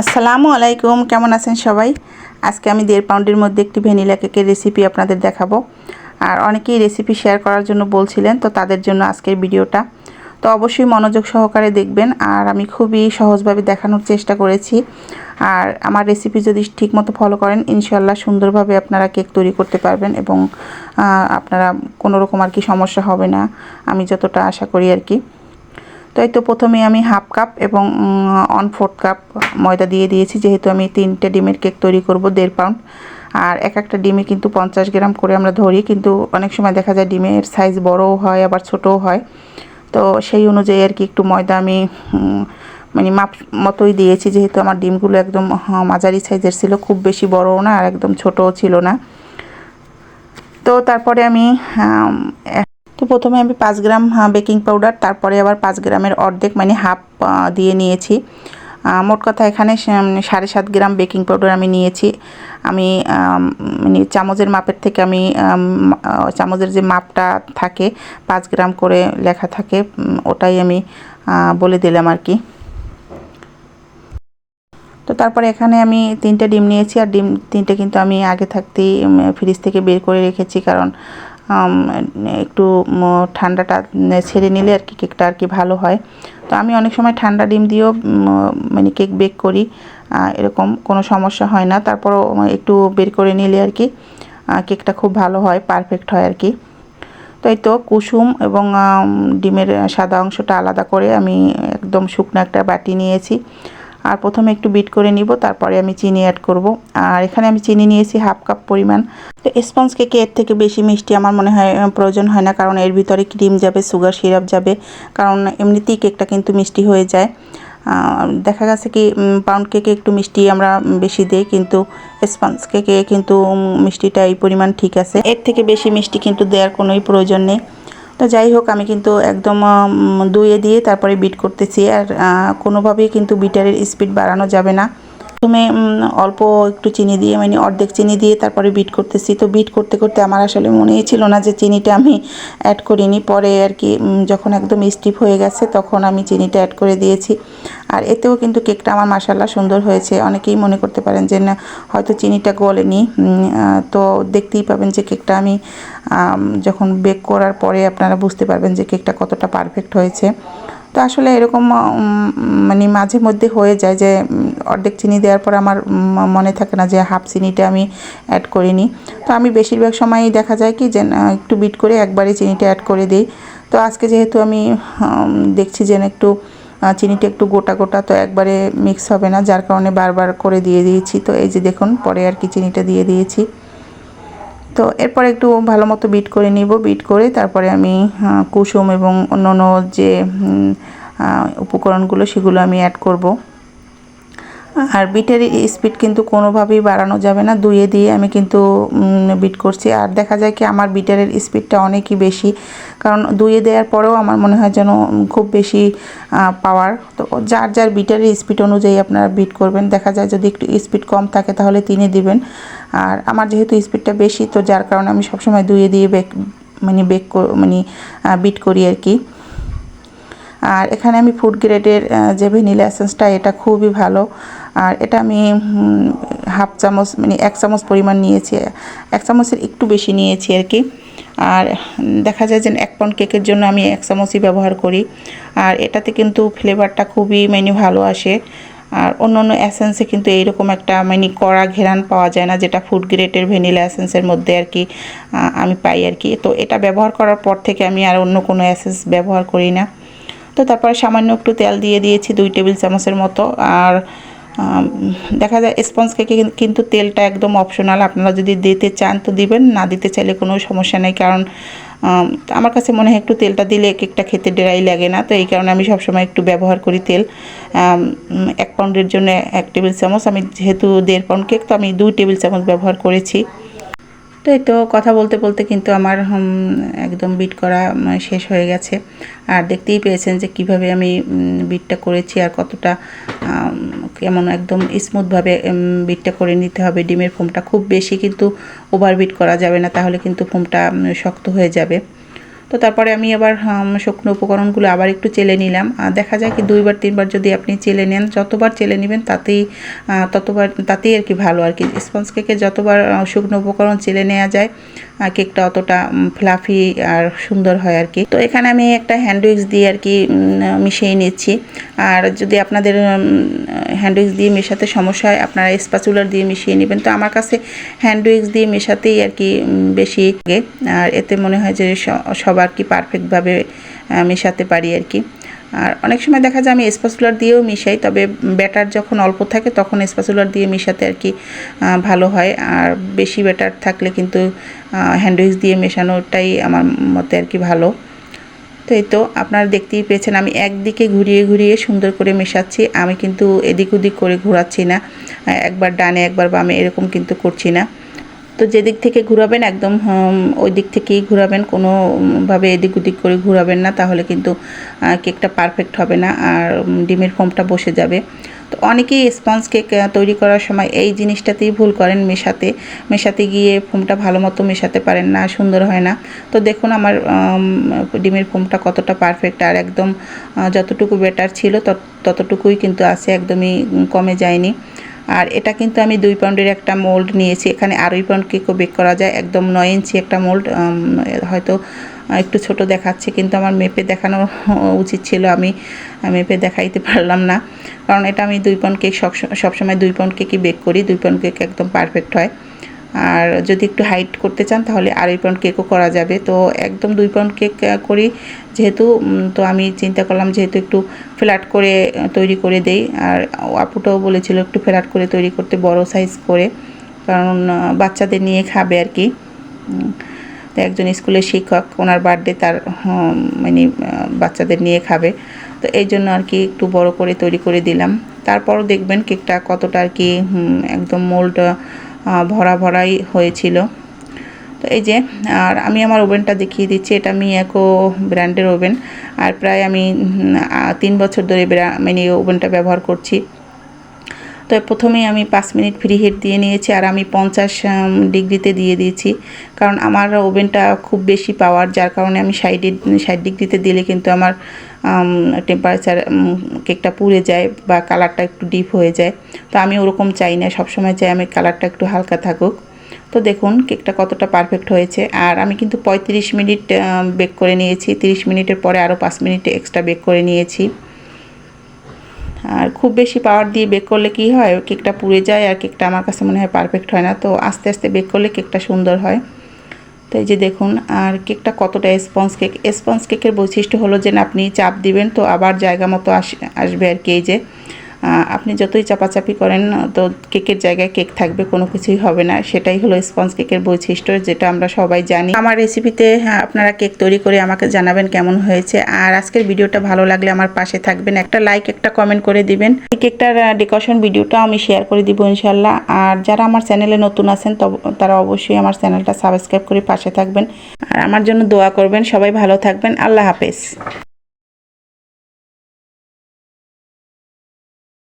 আসসালামু আলাইকুম, কেমন আছেন সবাই? আজকে আমি দেড় পাউন্ডের মধ্যে একটি ভ্যানিলা কেকের রেসিপি আপনাদের দেখাবো। আর অনেকেই রেসিপি শেয়ার করার জন্য বলছিলেন, তো তাদের জন্য আজকের ভিডিওটা। তো অবশ্যই মনোযোগ সহকারে দেখবেন, আর আমি খুবই সহজভাবে দেখানোর চেষ্টা করেছি। আর আমার রেসিপি যদি ঠিকমতো ফলো করেন ইনশাল্লাহ সুন্দরভাবে আপনারা কেক তৈরি করতে পারবেন এবং আপনারা কোনো রকম আর কি সমস্যা হবে না। আমি যতটা আশা করি আর কি। তো এই তো প্রথমে আমি হাফ কাপ এবং ওয়ান ফোর্থ কাপ ময়দা দিয়ে দিয়েছি। যেহেতু আমি তিনটে ডিমের কেক তৈরি করব, দেড় পাউন্ড আর এক একটা ডিমে কিন্তু পঞ্চাশ গ্রাম করে আমরা ধরি, কিন্তু অনেক সময় দেখা যায় ডিমের সাইজ বড়ও হয়, আবার ছোটও হয়। তো সেই অনুযায়ী আর কি একটু ময়দা আমি মানে মাপ মতোই দিয়েছি। যেহেতু আমার ডিমগুলো একদম মাঝারি সাইজের ছিল, খুব বেশি বড়ও না আর একদম ছোটও ছিল না। তো তারপরে আমি তো প্রথমে আমি পাঁচ গ্রাম বেকিং পাউডার, তারপরে আবার পাঁচ গ্রামের অর্ধেক মানে হাফ দিয়ে নিয়েছি। মোট কথা এখানে সাড়ে সাত গ্রাম বেকিং পাউডার আমি নিয়েছি। আমি মানে চামচের মাপের থেকে আমি চামচের যে মাপটা থাকে, পাঁচ গ্রাম করে লেখা থাকে ওটাই আমি বলে দিলাম আর কি। তো তারপরে এখানে আমি তিনটে ডিম নিয়েছি, আর ডিম, তিনটে কিন্তু আমি আগে থাকতেই ফ্রিজ থেকে বের করে রেখেছি, কারণ একটু ঠান্ডাটা ছেড়ে নিলে আর কি কেকটা আর কি ভালো হয়। তো আমি অনেক সময় ঠান্ডা ডিম দিয়েও মানে কেক বেক করি। এরকম কোনো সমস্যা হয় না। তারপরও একটু বের করে নিলে আর কি কেকটা খুব ভালো হয়, পারফেক্ট হয় আর কি। তো এই তো কুসুম এবং ডিমের সাদা অংশটা আলাদা করে আমি একদম শুকনো একটা বাটি নিয়েছি। আর প্রথমে একটু বিট করে নিব, তারপরে আমি চিনি অ্যাড করব। আর এখানে আমি চিনি নিয়েছি হাফ কাপ পরিমাণ। তো স্পঞ্জ কেকে এর থেকে বেশি মিষ্টি আমার মনে হয় প্রয়োজন হয় না, কারণ এর ভিতরে ক্রিম যাবে সুগার সিরাপ যাবে, কারণ এমনিতেই কেকটা কিন্তু মিষ্টি হয়ে যায়। দেখা গেছে কি পাউন্ড কেকে একটু মিষ্টি আমরা বেশি দিই, কিন্তু স্পঞ্জ কেকে কিন্তু মিষ্টিটা এই পরিমাণ ঠিক আছে। এর থেকে বেশি মিষ্টি কিন্তু দেওয়ার কোনোই প্রয়োজন নেই। তো যাই হোক, আমি কিন্তু একদম দুয়ে দিয়ে তারপরে বিট করতেছি। আর কোনোভাবেই কিন্তু বিটারের স্পিড বাড়ানো যাবে না। প্রথমে অল্প একটু চিনি দিয়ে মানে অর্ধেক চিনি দিয়ে তারপরে বিট করতেছি। তো বিট করতে করতে আমার আসলে মনেই ছিল না যে চিনিটা আমি অ্যাড করিনি। পরে আর কি যখন একদম স্টিপ হয়ে গেছে, তখন আমি চিনিটা অ্যাড করে দিয়েছি। আর এতেও কিন্তু কেকটা আমার মাসাল্লা সুন্দর হয়েছে। অনেকেই মনে করতে পারেন যে, না, হয়তো চিনিটা গলেনি। তো দেখতেই পাবেন যে কেকটা আমি যখন বেক করার পরে আপনারা বুঝতে পারবেন যে কেকটা কতটা পারফেক্ট হয়েছে। তো আসলে এরকম মানে মাঝে মধ্যে হয়ে যায় যে অর্ধেক চিনি দেওয়ার পর আমার মনে থাকে না যে হাফ চিনিটা আমি অ্যাড করিনি। তো আমি বেশিরভাগ সময়ই দেখা যায় কি যে একটু বিট করে একবারে চিনিটা অ্যাড করে দিই। তো আজকে যেহেতু আমি দেখছি যে একটু চিনিটা একটু গোটা গোটা, তো একবারে মিক্স হবে না, যার কারণে বারবার করে দিয়ে দিয়েছি। তো এই যে দেখুন, পরে আর কি চিনিটা দিয়ে দিয়েছি। তো এরপর একটু ভালো মতো বিট করে নিব বিট করে তারপরে আমি কুসুম এবং অন্য যে উপকরণগুলো সেগুলো আমি অ্যাড করব। আর বিটের স্পিড কিন্তু কোনোভাবেই বাড়ানো যাবে না। দুইয়ে দিয়ে আমি কিন্তু বিট করছি। আর দেখা যায় কি আমার বিটারের স্পিডটা অনেকই বেশি। কারণ দুইয়ে দেওয়ার পরেও আমার মনে হয় যেন খুব বেশি পাওয়ার তো যার যার বিটারের স্পিড অনুযায়ী আপনারা বিট করবেন। দেখা যায় যদি একটু স্পিড কম থাকে তাহলে তিনে দিবেন। আর আমার যেহেতু স্পিডটা বেশি, তো যার কারণে আমি সবসময় দুইয়ে দিয়ে বেক মানে বেক মানে বিট করি আর কি। আর এখানে আমি ফুড গ্রেডের যে ভ্যানিলা এসেন্সটা এটা খুবই ভালো। আর এটা আমি হাফ চামচ মানে এক চামচ পরিমাণ নিয়েছি, এক চামচের একটু বেশি নিয়েছি আর কি। আর দেখা যায় যে এক পাউন্ড কেকের জন্য আমি এক চামচই ব্যবহার করি। আর এটাতে কিন্তু ফ্লেভারটা খুবই মানে ভালো আসে। আর অন্য অন্য অ্যাসেন্সে কিন্তু এইরকম একটা মানে কড়া ঘেরান পাওয়া যায় না, যেটা ফুড গ্রেটের ভ্যানিলা অ্যাসেন্সের মধ্যে আর কি আমি পাই আর কি। তো এটা ব্যবহার করার পর থেকে আমি আর অন্য কোনো অ্যাসেন্স ব্যবহার করি না। তো তারপরে সামান্য একটু তেল দিয়ে দিয়েছি দুই টেবিল চামচের মতো। আর দেখা যায় স্পঞ্জ কেকে কিন্তু তেলটা একদম অপশনাল আপনারা যদি দিতে চান তো দিবেন, না দিতে চাইলে কোনো সমস্যা নেই। কারণ আমার কাছে মনে হয় একটু তেলটা দিলে কেকটা খেতে ডেরাই লাগে না। তো এই কারণে আমি সবসময় একটু ব্যবহার করি তেল। এক পাউন্ডের জন্য এক টেবিল চামচ। আমি যেহেতু দেড় পাউন্ড কেক তো আমি দুই টেবিল চামচ ব্যবহার করেছি। তো তো কথা বলতে বলতে কিন্তু আমার একদম বিট করা শেষ হয়ে গেছে। আর দেখতেই পেয়েছেন যে কীভাবে আমি বিটটা করেছি আর কতটা কেমন একদম স্মুথভাবে বিটটা করে নিতে হবে। ডিমের ফোমটা খুব বেশি কিন্তু ওভার বিট করা যাবে না, তাহলে কিন্তু ফোমটা শক্ত হয়ে যাবে। তো তারপরে আমি আবার শুকনো উপকরণগুলো আবার একটু চেলে নিলাম। আর দেখা যায় কি দুইবার, তিনবার যদি আপনি চেলে নেন, যতবার চেলে নেবেন তাতেই ততবার, তাতেই আর কি ভালো আর কি। স্পঞ্জ কেকে যতবার শুকনো উপকরণ চেলে নেওয়া যায় কেকটা অতটা ফ্লাফি আর সুন্দর হয় আর কি। তো এখানে আমি একটা হ্যান্ড উইক্স দিয়ে আর কি মিশিয়ে নিচ্ছি। আর যদি আপনাদের হ্যান্ড উইক্স দিয়ে মেশাতে সমস্যা হয়, আপনারা স্পাচুলার দিয়ে মিশিয়ে নেবেন। তো আমার কাছে হ্যান্ড উইক্স দিয়ে মেশাতেই আর কি বেশি আর এতে মনে হয় যে স- সবার কি পারফেক্টভাবে মেশাতে পারি আর কি। আর অনেক সময় দেখা যায় আমি স্পাচুলার দিয়েও মিশাই, তবে ব্যাটার যখন অল্প থাকে তখন স্পাচুলার দিয়ে মিশাতে আর কি ভালো হয়। আর বেশি ব্যাটার থাকলে কিন্তু হ্যান্ড উইক্স দিয়ে মেশানোটাই আমার মতে আর কি ভালো। তো এই তো, আপনারা দেখতেই পেয়েছেন আমি একদিকে ঘুরিয়ে ঘুরিয়ে সুন্দর করে মেশাচ্ছি, আমি কিন্তু এদিক ওদিক করে ঘোরাচ্ছি না, একবার ডানে একবার বামে এরকম কিন্তু করছি না। তো যেদিক থেকে ঘুরাবেন একদম ওই দিক থেকেই ঘুরাবেন কোনোভাবে এদিক ওদিক করে ঘুরাবেন না, তাহলে কিন্তু কেকটা পারফেক্ট হবে না, আর ডিমের ফোমটা বসে যাবে। তো অনেকেই স্পঞ্জ কেক তৈরি করার সময় এই জিনিসটাতেই ভুল করেন মেশাতে। মেশাতে গিয়ে ফোমটা ভালো মতো মেশাতে পারেন না, সুন্দর হয় না। তো দেখুন আমার ডিমের ফোমটা কতটা পারফেক্ট আর একদম যতটুকু বেটার ছিল, তত- ততটুকুই কিন্তু আছে, একদমই কমে যায়নি। আর এটা কিন্তু আমি দুই পাউন্ডের একটা মোল্ড নিয়েছি। এখানে আড়াই পাউন্ড কেকও বেক করা যায়, একদম নয় ইঞ্চি একটা মোল্ড হয়তো একটু ছোট দেখাচ্ছে, কিন্তু আমার মেপে দেখানো উচিত ছিল। আমি মেপে দেখাইতে পারলাম না। কারণ এটা আমি দুই পাউন্ড কেক সব সবসময় দুই পাউন্ড কেকই বেক করি, দুই পাউন্ড কেক একদম পারফেক্ট হয়। আর যদি একটু হাইট করতে চান, তাহলে আড়াই পাউন্ড কেকও করা যাবে। তো একদম দুই পাউন্ড কেক করি। যেহেতু তো আমি চিন্তা করলাম যেহেতু একটু ফ্ল্যাট করে তৈরি করে দেই। আর আপুটাও বলেছিল একটু ফ্ল্যাট করে তৈরি করতে, বড় সাইজ করে। কারণ বাচ্চাদের নিয়ে খাবে আর কি। তো একজন স্কুলের শিক্ষক, ওনার বার্থডে তার মানে বাচ্চাদের নিয়ে খাবে। তো এই জন্য আর কি একটু বড় করে তৈরি করে দিলাম। তারপরও দেখবেন কেকটা কতটা আর কি একদম মোল্ড ভরা ভরাই হয়েছিল। তো এই যে, আর আমি আমার ওভেনটা দেখিয়ে দিচ্ছি। এটা আমি মিয়াকো ব্র্যান্ডের ওভেন। আর প্রায় আমি তিন বছর ধরে মানে ওভেনটা ব্যবহার করছি। তো প্রথমেই আমি পাঁচ মিনিট ফ্রি হিট দিয়ে নিয়েছি আর আমি পঞ্চাশ ডিগ্রিতে দিয়ে দিয়েছি। কারণ আমার ওভেনটা খুব বেশি পাওয়ার যার কারণে আমি ষাট ষাট ডিগ্রিতে দিলে কিন্তু আমার টেম্পারেচার কেকটা পুড়ে যায় বা কালারটা একটু ডিপ হয়ে যায়। তো আমি ওরকম চাই না, সবসময় চাই আমি কালারটা একটু হালকা থাকুক। তো দেখুন কেকটা কতটা পারফেক্ট হয়েছে। আর আমি কিন্তু পঁয়ত্রিশ মিনিট বেক করে নিয়েছি। তিরিশ মিনিটের পরে আরও পাঁচ মিনিট এক্সট্রা বেক করে নিয়েছি। আর খুব বেশি পাওয়ার দিয়ে বেক করলে কি হয়? কেকটা পুড়ে যায় আর কেকটা আমার কাছে মনে হয় পারফেক্ট হয় না। তো আস্তে আস্তে বেক করলে কেকটা সুন্দর হয়। তো এই যে দেখুন, আর কেকটা কতটা স্পঞ্জ কেক স্পঞ্জ কেকের বৈশিষ্ট্য হলো যে আপনি চাপ দিবেন তো আবার জায়গা মতো আস, আসবে আর কি এই যে। আপনি যতই চাপাচাপি করেন তো কেকের জায়গায় কেক থাকবে কোনো কিছুই হবে না। সেটাই হলো স্পঞ্জ কেকের বৈশিষ্ট্য যেটা আমরা সবাই জানি। আমার রেসিপিতে হ্যাঁ, আপনারা কেক তৈরি করে আমাকে জানাবেন কেমন হয়েছে। আর আজকের ভিডিওটা ভালো লাগলে আমার পাশে থাকবেন। একটা লাইক একটা কমেন্ট করে দিবেন। এই কেকটার ডেকোরেশন ভিডিওটা আমি শেয়ার করে দিব ইনশাল্লাহ আর যারা আমার চ্যানেলে নতুন আছেন তারা অবশ্যই আমার চ্যানেলটা সাবস্ক্রাইব করে পাশে থাকবেন। আর আমার জন্য দোয়া করবেন। সবাই ভালো থাকবেন। আল্লাহ হাফেজ।